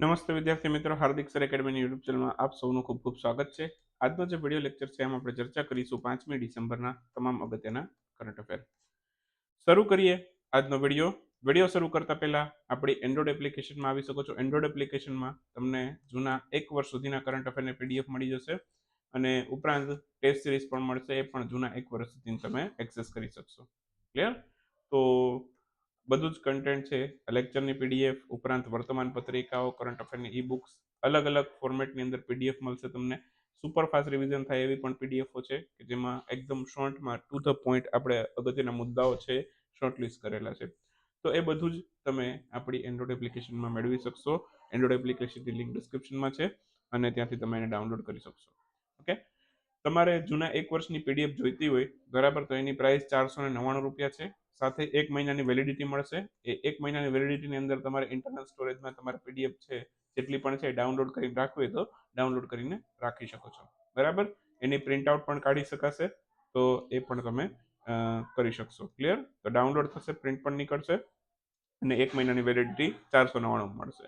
નમસ્તે વિદ્યાર્થી મિત્રો, હાર્દિક સર એકેડમીની યુટ્યુબ ચેનલમાં આપ સૌનું ખૂબ ખૂબ સ્વાગત છે. આજનો જે વીડિયો લેક્ચર છે, એમાં આપણે ચર્ચા કરીશું પાંચમી ડિસેમ્બરના તમામ અગત્યના કરંટ અફેર શરૂ કરીએ આજનો વીડિયો વીડિયો શરૂ કરતા પહેલા આપણી એન્ડ્રોઇડ એપ્લિકેશનમાં આવી શકો છો. એન્ડ્રોઇડ એપ્લિકેશનમાં તમને જૂના એક વર્ષ સુધીના કરંટ અફેરને પીડીએફ મળી જશે અને ઉપરાંત ટેસ્ટ સિરીઝ પણ મળશે, એ પણ જૂના એક વર્ષ સુધી તમે એક્સેસ કરી શકશો. ક્લિયર તો બધું જ કન્ટેન્ટ છે. લેક્ચરની પીડીએફ ઉપરાંત વર્તમાન પત્રિકાઓ કરંટ અફેરની ઈ બુક્સ અલગ અલગ ફોર્મેટની અંદર પીડીએફ મળશે તમને. સુપરફાસ્ટ રિવિઝન થાય એવી પણ પીડીએફો છે કે જેમાં એકદમ શોર્ટમાં ટુ ધ પોઈન્ટ આપણે અગત્યના મુદ્દાઓ છે શોર્ટ લિસ્ટ કરેલા છે. તો એ બધું જ તમે આપણી એન્ડ્રોઇડ એપ્લિકેશનમાં મેળવી શકશો. એન્ડ્રોઇડ એપ્લિકેશનની લિંક ડિસ્ક્રિપ્શનમાં છે અને ત્યાંથી તમે એને ડાઉનલોડ કરી શકશો. ઓકે તમારે જૂના એક વર્ષની પીડીએફ જોઈતી હોય, બરાબર, તો એની પ્રાઇસ ચારસો ને નવ્વાણું રૂપિયા છે. સાથે એક મહિનાની વેલિડિટી મળશે. એ એક મહિનાની વેલિડિટીની અંદર તમારે ઇન્ટરનલ સ્ટોરેજમાં તમારે પીડીએફ છે, જેટલી પણ છે ડાઉનલોડ કરીને રાખવી તો ડાઉનલોડ કરીને રાખી શકો છો. બરાબર? એની પ્રિન્ટ આઉટ પણ કાઢી શકાશે. તો એ પણ તમે કરી શકશો. ક્લિયર તો ડાઉનલોડ થશે પ્રિન્ટ પણ નીકળશે અને એક મહિનાની વેલિડિટી ચારસો નવ્વાણું મળશે.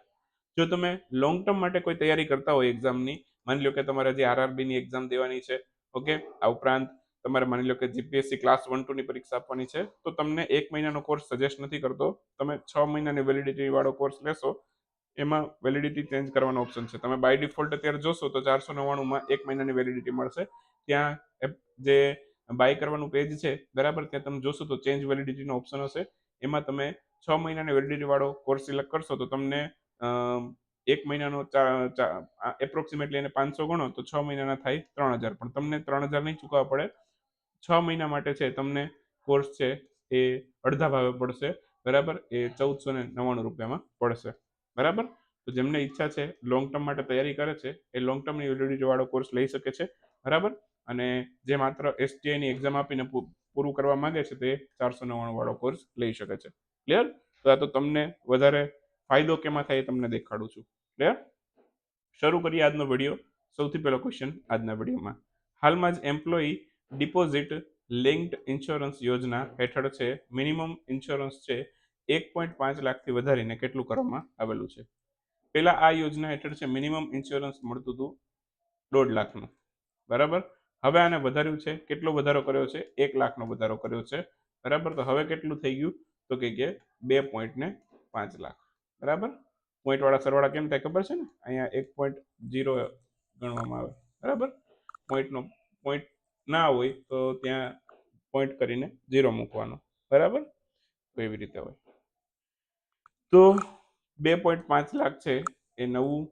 જો તમે લોંગ ટર્મ માટે કોઈ તૈયારી કરતા હોય એક્ઝામની માની લો કે તમારે જે આરઆરબીની એક્ઝામ દેવાની છે ઓકે આ ઉપરાંત તમારે માની લો કે જીપીએસસી ક્લાસ વન ટુની પરીક્ષા આપવાની છે, તો તમને એક મહિનાનો કોર્સ સજેસ્ટ નથી કરતો. તમે છ મહિનાની વેલિડિટી વાળો કોર્સ લેશો, એમાં વેલિડિટી ચેન્જ કરવાનો ઓપ્શન છે. તમે બાય ડિફોલ્ટ અત્યારે જોશો તો ચારસો નવ્વાણુંમાં એક મહિનાની વેલિડિટી મળશે. ત્યાં જે બાય કરવાનું પેજ છે, બરાબર, ત્યાં તમે જોશો તો ચેન્જ વેલિડિટીનો ઓપ્શન હશે. એમાં તમે છ મહિનાની વેલિડિટી વાળો કોર્સ સિલેક્ટ કરશો તો તમને એક મહિનાનો એપ્રોક્સિમેટલી એને પાંચસો ગણો તો છ મહિનાના થાય ત્રણ હજાર. પણ તમને ત્રણ હજાર નહીં ચૂકવવા પડે. છ મહિના માટે છે તમને કોર્સ છે એ અડધા ભાવે પડશે, બરાબર? એ ચૌદસો ને નવ્વાણું રૂપિયામાં પડશે, બરાબર? તો જેમને ઈચ્છા છે લોંગ ટર્મ માટે તૈયારી કરે છે, એ લોંગ ટર્મની વેલિડિટી વાળો કોર્સ લઈ શકે છે, બરાબર? અને જે માત્ર એસટીઆઈની એક્ઝામ આપીને પૂરું કરવા માંગે છે તે ચારસો નવ્વાણું વાળો કોર્સ લઈ શકે છે. ક્લિયર તો આ તો તમને વધારે ફાયદો કેમાં થાય એ તમને દેખાડું છું. ક્લિયર શરૂ કરીએ આજનો વીડિયો સૌથી પહેલો ક્વેશ્ચન આજના વિડીયોમાં હાલમાં જ એમ્પ્લોયી ડિપોઝિટ લિંક્ડ ઇન્સ્યોરન્સ યોજના હેઠળ છે. મિનિમમ ઇન્સ્યોરન્સ છે એક પોઈન્ટ પાંચ લાખથી વધારીને કેટલું કરવામાં આવેલું છે? પહેલાં આ યોજના હેઠળ છે મિનિમમ ઇન્સ્યોરન્સ મળતું હતું દોઢ લાખનું. બરાબર? હવે આને વધાર્યું છે. કેટલો વધારો કર્યો છે? એક લાખનો વધારો કર્યો છે. બરાબર? તો હવે કેટલું થઈ ગયું? તો કે બે પોઈન્ટ ને પાંચ લાખ. બરાબર? પોઈન્ટવાળા સરવાળા કેમ થાય ખબર છે ને? અહીંયા એક પોઈન્ટ જીરો ગણવામાં આવે. બરાબર? પોઈન્ટનો, પોઈન્ટ ના હોય તો ત્યાં પોઈન્ટ કરીને ઝીરો મૂકવાનો. બરાબર? તો એવી રીતે હોય. તો બે પોઈન્ટ પાંચ લાખ છે એ નવું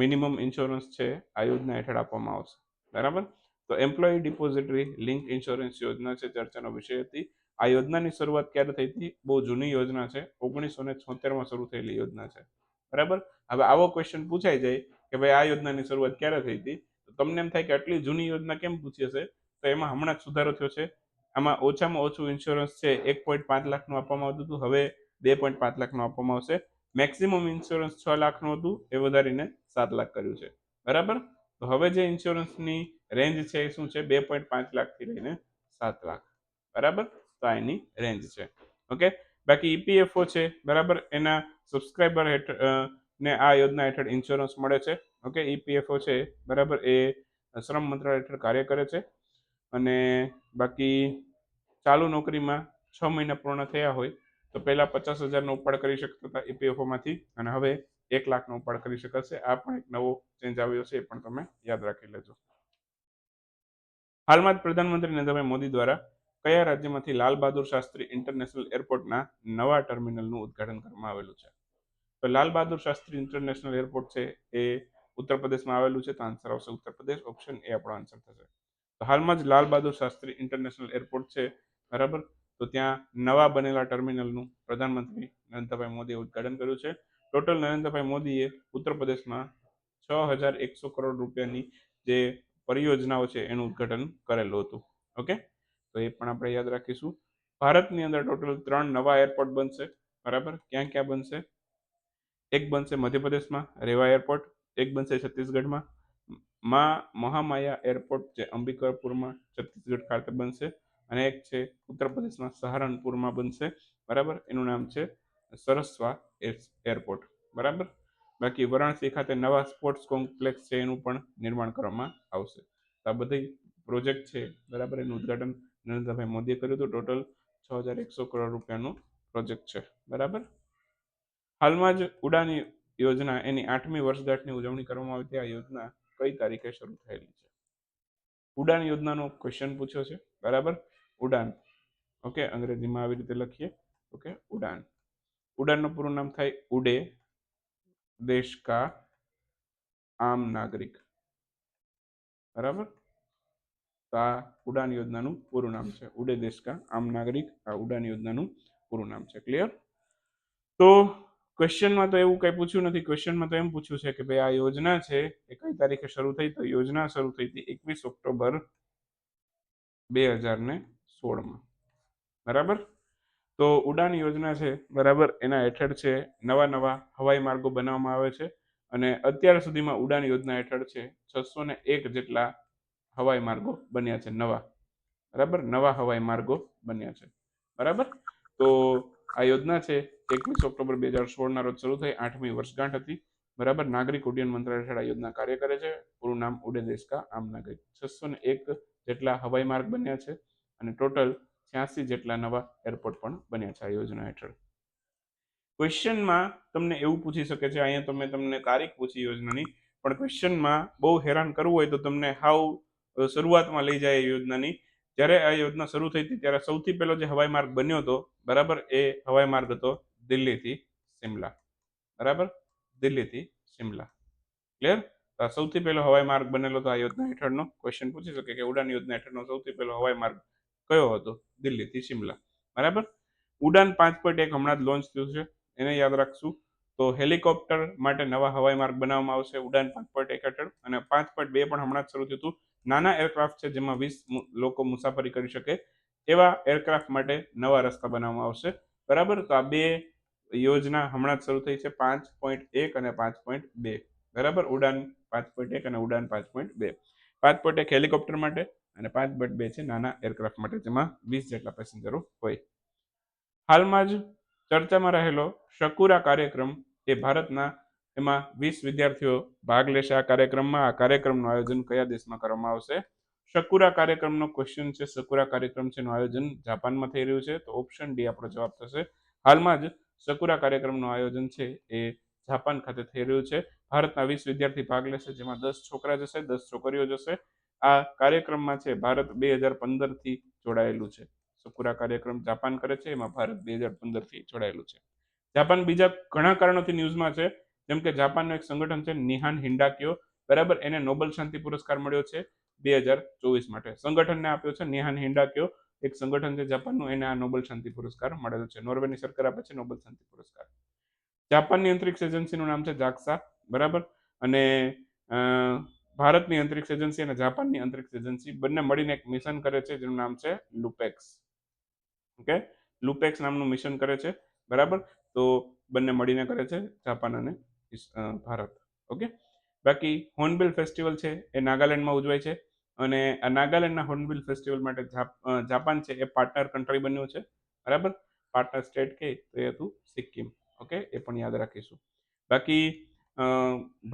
મિનિમમ ઇન્સ્યોરન્સ છે. આ યોજના હેઠળ આપવામાં આવશે. બરાબર? તો એમ્પ્લોયી ડિપોઝિટરી લિંક ઇન્સ્યોરન્સ યોજના છે ચર્ચાનો વિષય હતી. આ યોજનાની શરૂઆત ક્યારે થઈ હતી? બહુ જૂની યોજના છે. ઓગણીસો ને છોતેરમાં શરૂ થયેલી યોજના છે. બરાબર? હવે આવો ક્વેશ્ચન પૂછાઈ જાય કે ભાઈ આ યોજનાની શરૂઆત ક્યારે થઈ હતી? તમને એમ થાય કે આટલી જૂની યોજના કેમ પૂછી હશે? તો એમાં હમણાં જ સુધારો થયો છે. આમાં ઓછામાં ઓછું ઇન્સ્યોરન્સ છે એક પોઈન્ટ પાંચ લાખનું આપવામાં આવતું હતું, હવે બે પોઈન્ટ પાંચ લાખનું આપવામાં આવશે. મેક્સિમમ ઇન્સ્યોરન્સ છ લાખનું હતું, એ વધારીને સાત લાખ કર્યું છે. બરાબર? તો હવે જે ઇન્સ્યોરન્સની રેન્જ છે એ શું છે? બે પોઈન્ટ પાંચ લાખથી લઈને સાત લાખ. બરાબર? તો આ એની રેન્જ છે. ઓકે? બાકી ઈપીએફઓ છે, બરાબર? એના સબસ્ક્રાઈબર હેઠળ ને આ યોજના હેઠળ ઇન્સ્યોરન્સ મળે છે. ઓકે ઈપીએફઓ છે, બરાબર? એ શ્રમ મંત્રાલય હેઠળ કાર્ય કરે છે. અને બાકી ચાલુ નોકરીમાં છ મહિના પૂર્ણ થયા હોય, તો પહેલાં પચાસ હજારનો ઉપાડ કરી શકતા હતા ઈપીએફઓમાંથી અને હવે એક લાખનો ઉપાડ કરી શકાશે. આ પણ એક નવો ચેન્જ આવ્યો છે, એ પણ તમે યાદ રાખી લેજો. હાલમાં જ પ્રધાનમંત્રી નરેન્દ્રભાઈ મોદી દ્વારા કયા રાજ્યમાંથી લાલ બહાદુર શાસ્ત્રી ઇન્ટરનેશનલ એરપોર્ટના નવા ટર્મિનલનું ઉદ્ઘાટન કરવામાં આવેલું છે? તો લાલ બહાદુર શાસ્ત્રી ઇન્ટરનેશનલ એરપોર્ટ છે, એ ઉત્તર પ્રદેશમાં આવેલું છે તો આન્સર આવશે ઉત્તર પ્રદેશ ઓપ્શન એ આપણો આન્સર થશે. તો હાલમાં જ લાલ બહાદુર શાસ્ત્રી ઇન્ટરનેશનલ એરપોર્ટ છે, બરાબર? તો ત્યાં નવા બનેલા ટર્મિનલનું પ્રધાનમંત્રી નરેન્દ્રભાઈ મોદીએ ઉદઘાટન કર્યું છે. ટોટલ નરેન્દ્રભાઈ મોદીએ ઉત્તર પ્રદેશમાં છ હજાર એકસો કરોડ રૂપિયાની જે પરિયોજનાઓ છે એનું ઉદઘાટન કરેલું હતું. ઓકે? તો એ પણ આપણે યાદ રાખીશું. ભારતની અંદર ટોટલ ત્રણ નવા એરપોર્ટ બનશે, બરાબર? ક્યાં ક્યાં બનશે? એક બનશે મધ્યપ્રદેશમાં, રેવા એરપોર્ટ એક બનશે છત્તીસગઢમાં. માં મહામાયા એરપોર્ટ જે અંબિકાપુરમાં છત્તીસગઢ ખાતે બનશે. અને એક છે ઉત્તર પ્રદેશમાં સહારનપુરમાં બનશે. બરાબર? એનું નામ છે સરસ્વા એરપોર્ટ. બરાબર? બાકી વારાણસી ખાતે નવા સ્પોર્ટ્સ કોમ્પ્લેક્સ છે, એનું પણ નિર્માણ કરવામાં આવશે. આ બધી પ્રોજેક્ટ છે. બરાબર? એનું ઉદ્ઘાટન નરેન્દ્રભાઈ મોદીએ કર્યું હતું. ટોટલ છ હજાર એકસો કરોડ રૂપિયાનું પ્રોજેક્ટ છે. બરાબર? હાલમાં જ ઉડાન યોજના એની આઠમી વર્ષગાંઠની ઉજવણી કરવામાં આવી હતી. આ યોજના કઈ તારીખે શરૂ થયેલી છે? ઉડાન યોજનાનો ક્વેશ્ચન પૂછ્યો છે. બરાબર? ઉડાન. ઓકે, અંગ્રેજીમાં આવી રીતે લખીએ. ઓકે, ઉડાન. ઉડાનનું પૂરું નામ થાય ઉડે. દેશ કા આમ નાગરિક. બરાબર? તો આ ઉડાન યોજનાનું પૂરું નામ છે. ઉડે દેશ કા આમ નાગરિક. આ ઉડાન યોજનાનું પૂરું નામ છે. ક્લિયર તો ક્વેશ્ચનમાં તો એવું કંઈ પૂછ્યું નથી. ક્વેશ્ચનમાં તો એમ પૂછ્યું છે કે ભાઈ, આ યોજના છે એ કઈ તારીખે શરૂ થઈ? તો યોજના શરૂ થઈ હતી એકવીસ ઓક્ટોબર બે હજાર ને સોળમાં. બરાબર? તો ઉડાન યોજના છે, બરાબર? એના હેઠળ છે નવા નવા હવાઈ માર્ગો બનાવવામાં આવે છે અને અત્યાર સુધીમાં ઉડાન યોજના હેઠળ છે છસો ને એક જેટલા હવાઈ માર્ગો બન્યા છે નવા. બરાબર? નવા હવાઈ માર્ગો બન્યા છે. બરાબર? તો આ યોજના છે એકવીસ ઓક્ટોબર બે હજાર સોળના રોજ શરૂ થઈ આઠમી વર્ષગાંઠ હતી. બરાબર, નાગરિક ઉડ્ડયન મંત્રાલય આ યોજના કાર્ય કરે છે. પૂરું નામ ઉડે દેશ કા આમ નાગરિક. છસો ને એક જેટલા હવાઈ માર્ગ બન્યા છે અને ટોટલ છ્યાસી જેટલા નવા એરપોર્ટ પણ બન્યા છે આ યોજના હેઠળ. ક્વેશ્ચનમાં તમને એવું પૂછી શકે છે, અહીંયા તમે તમને તારીખ પૂછી યોજનાની, પણ ક્વેશ્ચનમાં બહુ હેરાન કરવું હોય તો તમને હાઉ શરૂઆતમાં લઈ જાય યોજનાની. જ્યારે આ યોજના શરૂ થઈ હતી, ત્યારે સૌથી પહેલો જે હવાઈ માર્ગ બન્યો હતો, બરાબર, એ હવાઈ માર્ગ હતો. દિલ્હીથી શિમલા. બરાબર? દિલ્હીથી શિમલા. ક્લિયર તો સૌથી પહેલો હવાઈ માર્ગ બનેલો તો આ યોજના હેઠળનો. ક્વેશ્ચન પૂછી શકે કે ઉડાન યોજના હેઠળનો સૌથી પહેલો હવાઈ માર્ગ કયો હતો? દિલ્હીથી શિમલા. બરાબર? ઉડાન પાંચ પોઈન્ટ એક હમણાં જ લોન્ચ થયું છે. એને યાદ રાખશું. તો હેલિકોપ્ટર માટે નવા હવાઈ માર્ગ બનાવવામાં આવશે ઉડાન પાંચ પોઈન્ટ એક હેઠળ. અને પાંચ પોઈન્ટ બે પણ હમણાં જ શરૂ થયું હતું. નાના એરક્રાફ્ટ છે જેમાં વીસ લોકો મુસાફરી કરી શકે. એવા એરક્રાફ્ટ માટે નવા રસ્તા બનાવવામાં આવશે. બરાબર? તો આ બે યોજના હમણાં જ શરૂ થઈ છે પાંચ પોઈન્ટ એક અને પાંચ પોઈન્ટ બે. બરાબર? ઉડાન પાંચ પોઈન્ટ એક અને ઉડાન પાંચ પોઈન્ટ બે. પાંચ પોઈન્ટ એક હેલિકોપ્ટર માટે અને પાંચ પોઈન્ટ બે છે નાના એરક્રાફ્ટ માટે, જેમાં વીસ જેટલા પેસેન્જરો હોય. હાલમાં જ ચર્ચામાં રહેલો શકુરા કાર્યક્રમ એ ભારતના એમાં વીસ વિદ્યાર્થીઓ ભાગ લેશે. આ કાર્યક્રમમાં, આ કાર્યક્રમનું આયોજન કયા દેશમાં કરવામાં આવશે? શકુરા કાર્યક્રમનો ક્વેશ્ચન છે. શકુરા કાર્યક્રમ છે એનું આયોજન જાપાનમાં થઈ રહ્યું છે. તો ઓપ્શન ડી આપણો જવાબ થશે. હાલમાં જ શકુરા કાર્યક્રમનું આયોજન છે એ જાપાન ખાતે થઈ રહ્યું છે. ભારતના વીસ વિદ્યાર્થી ભાગ લેશે, જેમાં દસ છોકરા જશે, દસ છોકરીઓ જશે. આ કાર્યક્રમમાં છે ભારત બે હજાર પંદરથી જોડાયેલું છે. સકુરા કાર્યક્રમ જાપાન કરે છે, એમાં ભારત બે હજાર પંદરથી જોડાયેલું છે. જાપાન બીજા ઘણા કારણોથી ન્યૂઝમાં છે, જેમ કે જાપાનનું એક સંગઠન છે, નિહાન હિન્ડાકીઓ બરાબર, એને નોબલ શાંતિ પુરસ્કાર મળ્યો છે બે હજાર ચોવીસ માટે. સંગઠનને આપ્યો છે નિહાન હિન્ડાકિયો. એક સંગઠન છે જાપાનનું, એને આ નોબલ શાંતિ પુરસ્કાર મળેલો છે. નોર્વેની સરકાર આપે છે નોબલ શાંતિ પુરસ્કાર. જાપાનની અંતરિક્ષ એજન્સીનું નામ છે જાક્સા, બરાબર? અને ભારતની અંતરિક્ષ એજન્સી અને જાપાનની અંતરિક્ષ એજન્સી બંને મળીને એક મિશન કરે છે, જેનું નામ છે લુપેક્સ. ઓકે? લુપેક્સ નામનું મિશન કરે છે, બરાબર? તો બંને મળીને કરે છે જાપાન અને ભારત. ઓકે? બાકી હોર્નબિલ ફેસ્ટિવલ છે, એ નાગાલેન્ડમાં ઉજવાય છે. અને આ નાગાલેન્ડના હોર્નબિલ ફેસ્ટિવલ માટે જાપાન છે એ પાર્ટનર કન્ટ્રી બન્યું છે. બરાબર? પાર્ટનર સ્ટેટ કે તો એ હતું સિક્કિમ. ઓકે? એ પણ યાદ રાખીશું. બાકી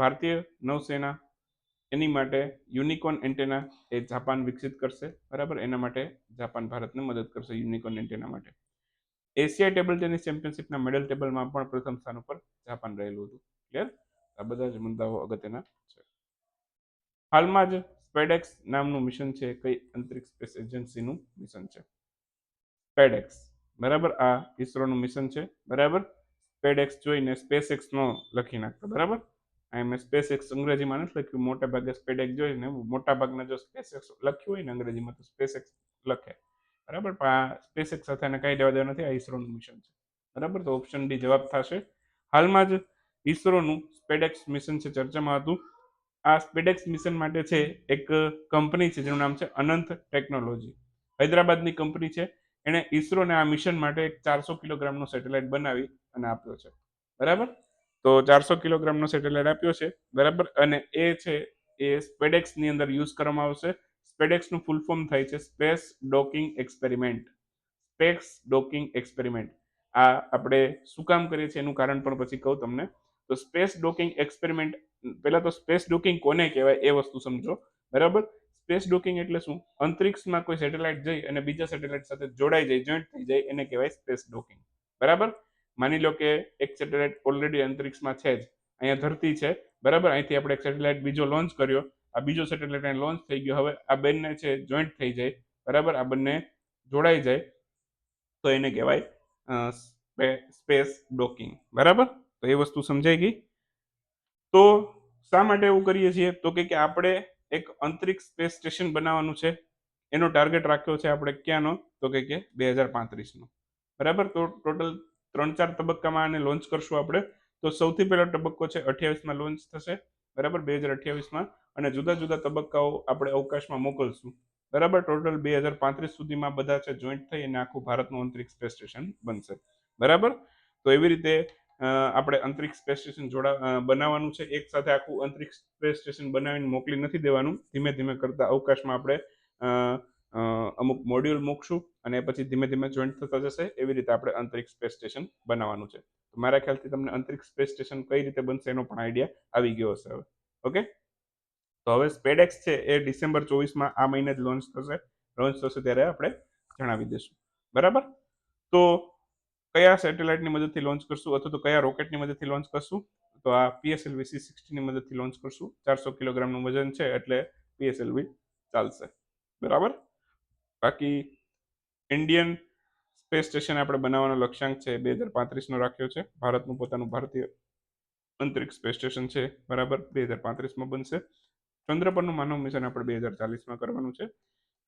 ભારતીય નૌસેના એની માટે યુનિકોન એન્ટેના એ જાપાન વિકસિત કરશે. બરાબર? એના માટે જાપાન ભારતને મદદ કરશે યુનિકોન એન્ટેના માટે. એશિયા ટેબલ ટેનિસ ચેમ્પિયનશિપના મેડલ ટેબલમાં પણ પ્રથમ સ્થાન ઉપર જાપાન રહેલું હતું. ક્લિયર? આ બધા જ મુદ્દાઓ અગત્યના છે. હાલમાં જ સ્પેડેક્સ નામનું મિશન છે, કઈ અંતરિક્ષ સ્પેસ એજન્સીનું મિશન છે. સ્પેડેક્સ બરાબર? આ ઇસરોનું મિશન છે, બરાબર? સ્પેડેક્સ જોઈને સ્પેસ એક્સ નો લખી નાખતો બરાબર? અહીં મેં સ્પેસ એક્સ અંગ્રેજીમાં નથી લખ્યું, મોટા ભાગે સ્પેડેક્સ જોઈને મોટા ભાગના જો સ્પેસ એક્સ લખ્યું હોય ને અંગ્રેજીમાં, તો સ્પેસ એક્સ લખે, બરાબર? પણ આ સ્પેસ એક્સ સાથે એને કાંઈ દેવા દેવા નથી, આ ઇસરોનું મિશન છે, બરાબર? તો ઓપ્શન ડી જવાબ થશે. હાલમાં જ ઇસરોનું સ્પેડેક્સ મિશન છે, ચર્ચામાં હતું. આ સ્પેડેક્સ મિશન માટે છે એક કંપની છે, જેનું નામ છે અનંત ટેકનોલોજી. હૈદરાબાદની કંપની છે. એણે ઇસરોને આ મિશન માટે એક ચારસો કિલોગ્રામનો સેટેલાઇટ બનાવી અને આપ્યો છે. બરાબર? તો ચારસો કિલોગ્રામનો સેટેલાઇટ આપ્યો છે. બરાબર? અને એ છે, એ સ્પેડેક્સની અંદર યુઝ કરવામાં આવશે. સ્પેડેક્સનું ફૂલ ફોર્મ થાય છે space docking experiment. Space docking experiment. આ આપણે શું કામ કરીએ છીએ એનું કારણ પણ પછી કહું તમને. તો સ્પેસ ડોકિંગ એક્સપેરિમેન્ટ પહેલા તો સ્પેસ ડોકિંગ કોને કહેવાય એ વસ્તુ સમજો, બરાબર? સ્પેસ ડોકિંગ એટલે શું? અંતરિક્ષમાં કોઈ સેટેલાઇટ જઈ અને બીજા સેટેલાઇટ સાથે જોડાઈ જાય, જોઈન્ટ થઈ જાય, એને કહેવાય સ્પેસ ડોકિંગ. બરાબર? માની લો કે એક સેટેલાઇટ ઓલરેડી અંતરિક્ષમાં છે જ, અહીંયા ધરતી છે, બરાબર? અહીંથી આપણે એક સેટેલાઇટ બીજો લોન્ચ કર્યો, આ બીજો સેટેલાઇટ અહીં લોન્ચ થઈ ગયો, હવે આ બંને છે, જોઈન્ટ થઈ જાય, બરાબર? આ બંને જોડાઈ જાય, તો એને કહેવાય સ્પેસ ડોકિંગ. બરાબર? તો એ વસ્તુ સમજાઈ ગઈ? તો શા માટે એવું કરીએ છીએ? તો કે આપણે એક અંતરિક્ષ સ્પેસ સ્ટેશન બનાવવાનું છે. એનો ટાર્ગેટ રાખ્યો છે આપણે ક્યાંનો? તો કે કે બે હજાર પાંત્રીસનો. બરાબર? તો ટોટલ ત્રણ ચાર તબક્કામાં આને લોન્ચ કરશું આપણે. તો સૌથી પહેલો તબક્કો છે અઠ્યાવીસમાં લોન્ચ થશે. બરાબર? બે હજાર અઠ્યાવીસમાં. અને જુદા જુદા તબક્કાઓ આપણે અવકાશમાં મોકલશું. બરાબર? ટોટલ બે હજાર પાંત્રીસ સુધીમાં બધા છે જોઈન્ટ થઈ અને આખું ભારતનું અંતરિક્ષ સ્પેસ સ્ટેશન બનશે. બરાબર? તો એવી રીતે આપણે અંતરિક્ષ સ્પેસ સ્ટેશન જોડા બનાવવાનું છે. એક સાથે આખું અંતરિક્ષ સ્પેસ સ્ટેશન બનાવીને મોકલી નથી દેવાનું. ધીમે ધીમે કરતા અવકાશમાં આપણે અમુક મોડ્યુલ મૂકશું અને પછી ધીમે ધીમે જોઈન્ટ થતા જશે. એવી રીતે આપણે અંતરિક્ષ સ્પેસ સ્ટેશન બનાવવાનું છે. મારા ખ્યાલથી તમને અંતરિક્ષ સ્પેસ સ્ટેશન કઈ રીતે બનશે એનો પણ આઈડિયા આવી ગયો હશે હવે. ઓકે? તો હવે સ્પેડેક્સ છે એ ડિસેમ્બર ચોવીસમાં આ મહિને જ લોન્ચ થશે. લોન્ચ થશે ત્યારે આપણે જણાવી દઈશું. બરાબર? તો કયા સેટેલાઇટની મદદથી લોન્ચ કરશું અથવા તો કયા રોકેટની મદદથી લોન્ચ કરશું? તો આ પીએસએલવી સી સિક્સટીની મદદથી લોન્ચ કરશું. ચારસો કિલોગ્રામનું વજન છે એટલે પીએસએલવી ચાલશે. બરાબર? બાકી ઇન્ડિયન સ્પેસ સ્ટેશન આપણે બનાવવાનો લક્ષ્યાંક છે બે હજાર પાંત્રીસનો રાખ્યો છે. ભારતનું પોતાનું ભારતીય અંતરિક્ષ સ્પેસ સ્ટેશન છે. બરાબર? બે હજાર પાંત્રીસમાં બનશે. ચંદ્ર પરનું માનવ મિશન આપણે બે હજાર ચાલીસમાં કરવાનું છે.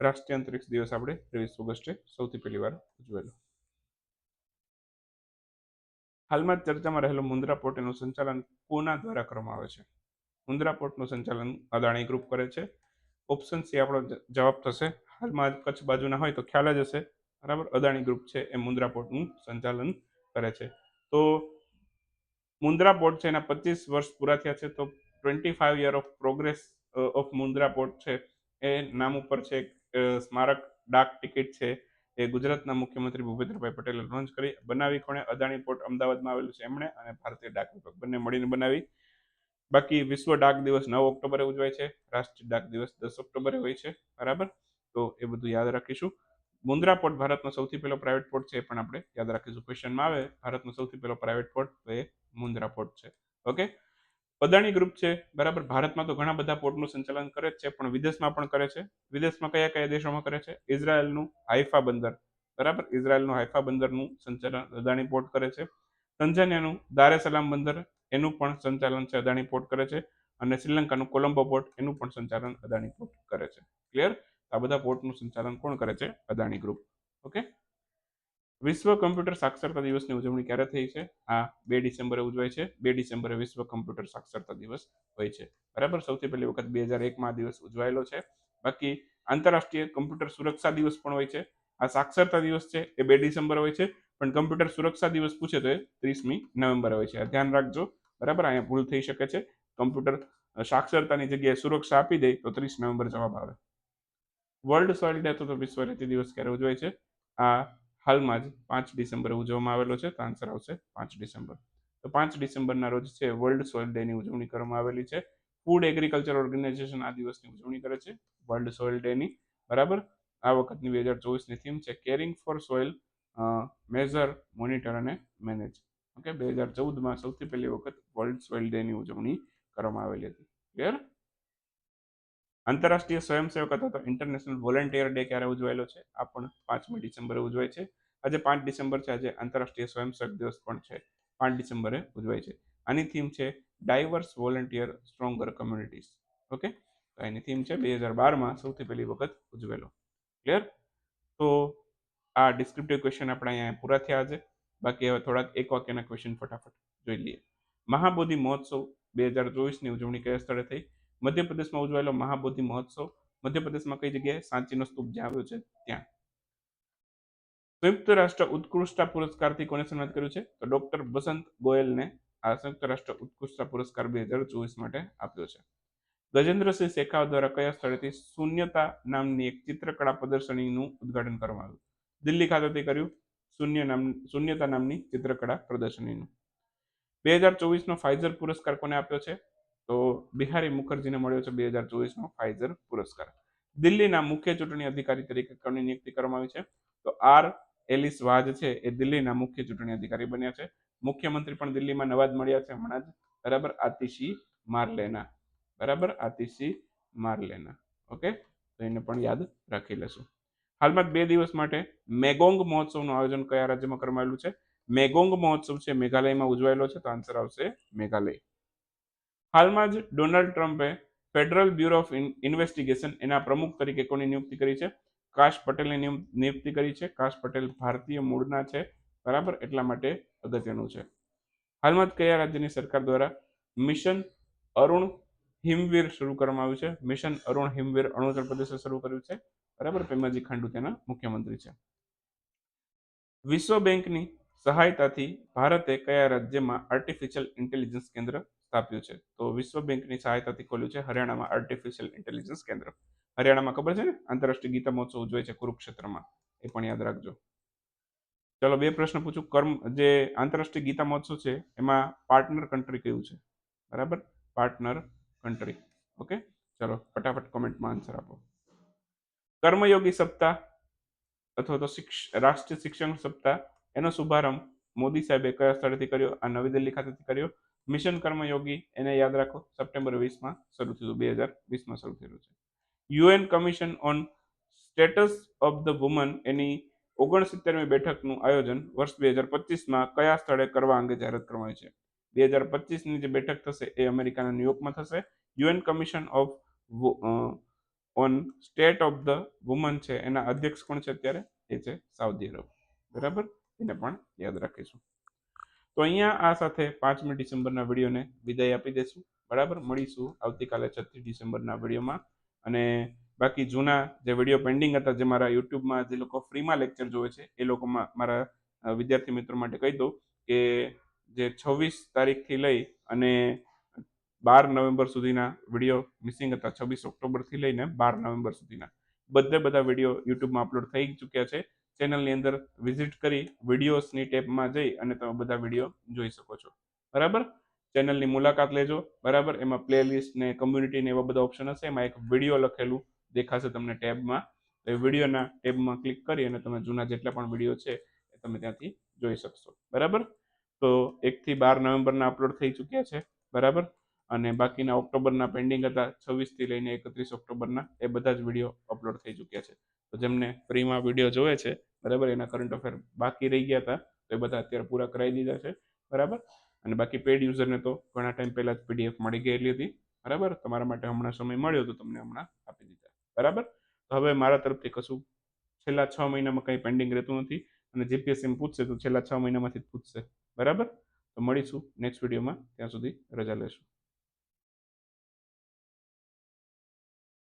રાષ્ટ્રીય અંતરિક્ષ દિવસ આપણે ત્રેવીસ ઓગસ્ટે સૌથી પહેલી વાર ઉજવેલો. હાલમાં ચર્ચામાં રહેલો મુન્દ્રા પોર્ટ એનું સંચાલન કોના દ્વારા કરવામાં આવે છે? મુન્દ્રા પોર્ટનું સંચાલન અદાણી ગ્રુપ કરે છે. ઓપ્શન સી આપણો જવાબ થશે. હાલમાં કચ્છ બાજુના હોય તો ખ્યાલ જ હશે. બરાબર? અદાણી ગ્રુપ છે એ મુન્દ્રા પોર્ટનું સંચાલન કરે છે. તો મુન્દ્રા પોર્ટ છે એના પચીસ વર્ષ પૂરા થયા છે. તો twenty five year of progress of Mundra port છે. એ નામ ઉપર છે એક સ્મારક, ડાક ટિકિટ છે. એ ગુજરાતના મુખ્યમંત્રી ભૂપેન્દ્રભાઈ પટેલે લોન્ચ કરી. બનાવી કોણે અદાણી પોર્ટ અમદાવાદમાં આવેલું છે એમણે અને ભારતીય ડાક વિભાગ બંને મળીને બનાવી. બાકી વિશ્વ ડાક દિવસ નવ ઓક્ટોબરે ઉજવાય છે. રાષ્ટ્રીય ડાક દિવસ દસ ઓક્ટોબરે હોય છે. બરાબર? તો એ બધું યાદ રાખીશું. મુન્દ્રા પોર્ટ ભારતનો સૌથી પહેલો પ્રાઇવેટ પોર્ટ છે એ પણ આપણે યાદ રાખીશું. ક્વેશ્ચનમાં આવે, ભારતનો સૌથી પહેલો પ્રાઇવેટ પોર્ટ તો એ મુન્દ્રા પોર્ટ છે. ઓકે અદાણી ગ્રુપ છે, બરાબર? ભારતમાં તો ઘણા બધા પોર્ટનું સંચાલન કરે છે, પણ વિદેશમાં પણ કરે છે. વિદેશમાં કયા કયા દેશોમાં કરે છે? ઇઝરાયલનું હાઇફા બંદર, બરાબર? ઇઝરાયલનું હાઇફા બંદરનું સંચાલન અદાણી પોર્ટ કરે છે. તંજાનિયાનું દારે સલામ બંદર, એનું પણ સંચાલન છે, અદાણી પોર્ટ કરે છે. અને શ્રીલંકાનું કોલંબો પોર્ટ, એનું પણ સંચાલન અદાણી પોર્ટ કરે છે. ક્લિયર? આ બધા પોર્ટનું સંચાલન કોણ કરે છે? અદાણી ગ્રુપ. ઓકે? વિશ્વ કમ્પ્યુટર સાક્ષરતા દિવસની ઉજવણી ક્યારે થઈ છે? આ બે ડિસેમ્બરે ઉજવાય છે. બે ડિસેમ્બરે વિશ્વ કમ્પ્યુટર સાક્ષરતા દિવસ હોય છે. બરાબર? સૌથી પહેલી વખત બે હજાર એકમાં આ દિવસ ઉજવાયેલો છે. બાકી આંતરરાષ્ટ્રીય કમ્પ્યુટર સુરક્ષા દિવસ પણ હોય છે. આ સાક્ષરતા દિવસ છે એ બે ડિસેમ્બર હોય છે. પણ કમ્પ્યુટર સુરક્ષા દિવસ પૂછે તો એ ત્રીસમી નવેમ્બર હોય છે. ધ્યાન રાખજો. બરાબર? અહીંયા ભૂલ થઈ શકે છે. કમ્પ્યુટર સાક્ષરતાની જગ્યાએ સુરક્ષા આપી દે તો ત્રીસ નવેમ્બર જવાબ આવે. વર્લ્ડ સોઇલ ડે તો વિશ્વ રેતી દિવસ ક્યારે ઉજવાય છે? આ હાલમાં જ પાંચ ડિસેમ્બરે ઉજવવામાં આવેલો છે. તો આન્સર આવશે પાંચ ડિસેમ્બર. તો પાંચ ડિસેમ્બરના રોજ છે વર્લ્ડ સોઇલ ડેની ઉજવણી કરવામાં આવેલી છે. ફૂડ એગ્રીકલ્ચર ઓર્ગેનાઇઝેશન આ દિવસની ઉજવણી કરે છે વર્લ્ડ સોઇલ ડેની બરાબર? આ વખતની બે હજાર ચોવીસની થીમ છે caring for soil measure monitor અને મેનેજ ઓકે બે હજાર ચૌદમાં સૌથી પહેલી વખત વર્લ્ડ સોઇલ ડેની ઉજવણી કરવામાં આવેલી હતી. ક્લિયર આંતરરાષ્ટ્રીય સ્વયંસેવક અથવા તો ઇન્ટરનેશનલ વોલેન્ટિયર ડે ક્યારે ઉજવાયેલો છે? આ પણ પાંચમી ડિસેમ્બરે ઉજવાય છે. આજે પાંચ ડિસેમ્બર છે. આજે આંતરરાષ્ટ્રીય સ્વયંસેવક દિવસ પણ છે. પાંચ ડિસેમ્બરે ઉજવાય છે. આની થીમ છે diverse volunteer stronger communities okay તો એની થીમ છે બે હજાર બારમાં સૌથી પહેલી વખત ઉજવેલો. ક્લિયર તો આ ડિસ્ક્રિપ્ટિવ ક્વેશ્ચન આપણે અહીંયા પૂરા થયા છે. બાકી હવે થોડાક એક વાક્યના ક્વેશ્ચન ફટાફટ જોઈ લઈએ. મહાબોધિ મહોત્સવ બે હજાર ચોવીસની ઉજવણી કયા સ્થળે થઈ? મધ્યપ્રદેશમાં ઉજવાયેલો મહાબોધિ મહોત્સવ મધ્યપ્રદેશમાં કઈ જગ્યાએ? સાંચીનો સ્તૂપ જે આવ્યો છે, ત્યાં. સંયુક્ત રાષ્ટ્ર ઉત્કૃષ્ટતા પુરસ્કારથી કોને સન્માનિત કર્યું છે? તો ડોક્ટર બસંત ગોયલને આ સંયુક્ત રાષ્ટ્ર ઉત્કૃષ્ટતા પુરસ્કાર બે હજાર ચોવીસ માટે આપ્યો છે. ગજેન્દ્રસિંહ શેખાવત દ્વારા કયા સ્થળેથી શૂન્યતા નામની એક ચિત્રકળા પ્રદર્શનીનું ઉદ્ઘાટન કરવામાં આવ્યું? દિલ્હી ખાતેથી કર્યું શૂન્ય નામ, શૂન્યતા નામની ચિત્રકળા પ્રદર્શનીનું. બે હજાર ચોવીસનો ફાઇઝર પુરસ્કાર કોને આપ્યો છે? તો બિહારી મુખર્જીને મળ્યો છે બે હજાર ચોવીસનો ફાઇઝર પુરસ્કાર. દિલ્હીના મુખ્ય ચૂંટણી અધિકારી તરીકે કોની નિયુક્તિ કરવામાં આવી છે. તો આર એલિસ વાજ છે એ દિલ્હીના મુખ્ય ચૂંટણી અધિકારી બન્યા છે. મુખ્યમંત્રી પણ દિલ્હીમાં નવા જ મળ્યા છે હમણાં જ. બરાબર, આતિશી મારલેના. બરાબર, આતિશી મારલેના. ઓકે? તો એને પણ યાદ રાખી લેશું. હાલમાં બે દિવસ માટે મેગોંગ મહોત્સવનું આયોજન કયા રાજ્યમાં કરવામાં આવેલું છે? મેગોંગ મહોત્સવ છે મેઘાલયમાં ઉજવાયેલો છે. તો આન્સર આવશે મેઘાલય. હાલમાં જ ડોનાલ્ડ ટ્રમ્પે ફેડરલ બ્યુરો ઓફ ઇન્વેસ્ટિગેશન, એના પ્રમુખ તરીકે કોની નિયુક્તિ કરી છે? કાશ પટેલની નિયુક્તિ કરી છે. કાશ પટેલ ભારતીય મૂળના છે. બરાબર? એટલા માટે અગત્યનું છે. હાલમાં જ કયા રાજ્યની સરકાર દ્વારા મિશન અરુણ હિમવીર શરૂ કરવામાં આવ્યું છે? મિશન અરુણ હિમવીર અરુણાચલ પ્રદેશે શરૂ કર્યું છે. બરાબર? પેમાજી ખાંડુ તેના મુખ્યમંત્રી છે. વિશ્વ બેંકની સહાયતાથી ભારતે કયા રાજ્યમાં આર્ટિફિશિયલ ઇન્ટેલિજન્સ કેન્દ્ર સ્થાપ્યું છે. તો વિશ્વ બેંકની સહાયતાથી ખોલ્યું છે હરિયાણામાં આર્ટિફિશિયલ ઇન્ટેલિજન્સ કેન્દ્ર. હરિયાણામાં ખબર છે ને? આંતરરાષ્ટ્રીય ગીતા મહોત્સવ ઉજવાય છે કુરુક્ષેત્રમાં. એ પણ યાદ રાખજો. ચલો, બે પ્રશ્ન પૂછું. કર્મ, જે આંતરરાષ્ટ્રીય ગીતા મહોત્સવ છે, એમાં પાર્ટનર કન્ટ્રી કયું છે? બરાબર? પાર્ટનર કન્ટ્રી ઓકે ચલો, ફટાફટ કોમેન્ટમાં આન્સર આપો. કર્મયોગી સપ્તાહ અથવા તો રાષ્ટ્રીય શિક્ષણ સપ્તાહ, એનો શુભારંભ મોદી સાહેબે કયા સ્થળેથી કર્યો? આ નવી દિલ્હી ખાતેથી કર્યો? મિશન કર્મયોગી એને યાદ રાખો, સપ્ટેમ્બર વીસમાં શરૂ થયું બે હજાર વીસમાં શરૂ થયેલું છે. UN commission on status of the woman એની ઓગણસિત્તેરમી બેઠકનું આયોજન વર્ષ બે હજાર પચીસમાં કયા સ્થળે કરવા અંગે જાહેરાત કરવામાં છે? બે હજાર પચીસની જે બેઠક થશે એ અમેરિકાના ન્યુયોર્કમાં થશે. UN commission of on state of the woman છે, એના અધ્યક્ષ કોણ છે અત્યારે? એ છે સાઉદી અરબ. બરાબર? એને પણ યાદ રાખીશું. તો અહીંયા આ સાથે પાંચમી ડિસેમ્બરના વિડીયોને વિદાય આપી દઈશું બરાબર? મળીશું આવતીકાલે છત્રીસ ડિસેમ્બરના વિડીયોમાં. અને બાકી જૂના જે વીડિયો પેન્ડિંગ હતા, જે મારા યુટ્યુબમાં જે લોકો ફ્રીમાં લેક્ચર જોવે છે, એ લોકોમાં મારા વિદ્યાર્થી મિત્રો માટે કહી દઉં કે જે છવ્વીસ તારીખથી લઈ અને બાર નવેમ્બર સુધીના વીડિયો મિસિંગ હતા, છવ્વીસ ઓક્ટોબરથી લઈને બાર નવેમ્બર સુધીના. બધે બધા વીડિયો યુટ્યુબમાં અપલોડ થઈ ચૂક્યા છે. ચેનલની અંદર વિઝિટ કરી વિડીયોઝની ટેપમાં જઈ અને તમે બધા વીડિયો જોઈ શકો છો. બરાબર? ચેનલની મુલાકાત લેજો. બરાબર? એમાં પ્લેલિસ્ટ ને કમ્યુનિટી ને એવા બધા ઓપ્શન હશે. એમાં એક વીડિયો લખેલું દેખાશે તમને ટેબમાં. એ વિડીયોના ટેબમાં ક્લિક કરી અને તમે જૂના જેટલા પણ વીડિયો છે એ તમે ત્યાંથી જોઈ શકશો. બરાબર? તો એકથી બાર નવેમ્બરના અપલોડ થઈ ચૂક્યા છે. બરાબર? અને બાકીના ઓક્ટોબરના પેન્ડિંગ હતા. છવ્વીસથી લઈને એકત્રીસ ઓક્ટોબરના એ બધા જ વીડિયો અપલોડ થઈ ચૂક્યા છે. તો જેમને ફ્રીમાં વીડિયો જોવે છે, બરાબર, એના કરંટ અફેર બાકી રહી ગયા હતા, તો એ બધા અત્યારે પૂરા કરાવી દીધા છે, બરાબર? અને બાકી પેડ યુઝરને તો ઘણા ટાઈમ પહેલાં જ પીડીએફ મળી ગયેલી હતી, બરાબર? તમારા માટે હમણાં સમય મળ્યો તો તમને હમણાં આપી દીધા, બરાબર? તો હવે મારા તરફથી કશું છેલ્લા છ મહિનામાં કંઈ પેન્ડિંગ રહેતું નથી અને જીપીએસસી પૂછશે તો છેલ્લા છ મહિનામાંથી જ પૂછશે, બરાબર? તો મળીશું નેક્સ્ટ વિડીયોમાં ત્યાં સુધી રજા લેશું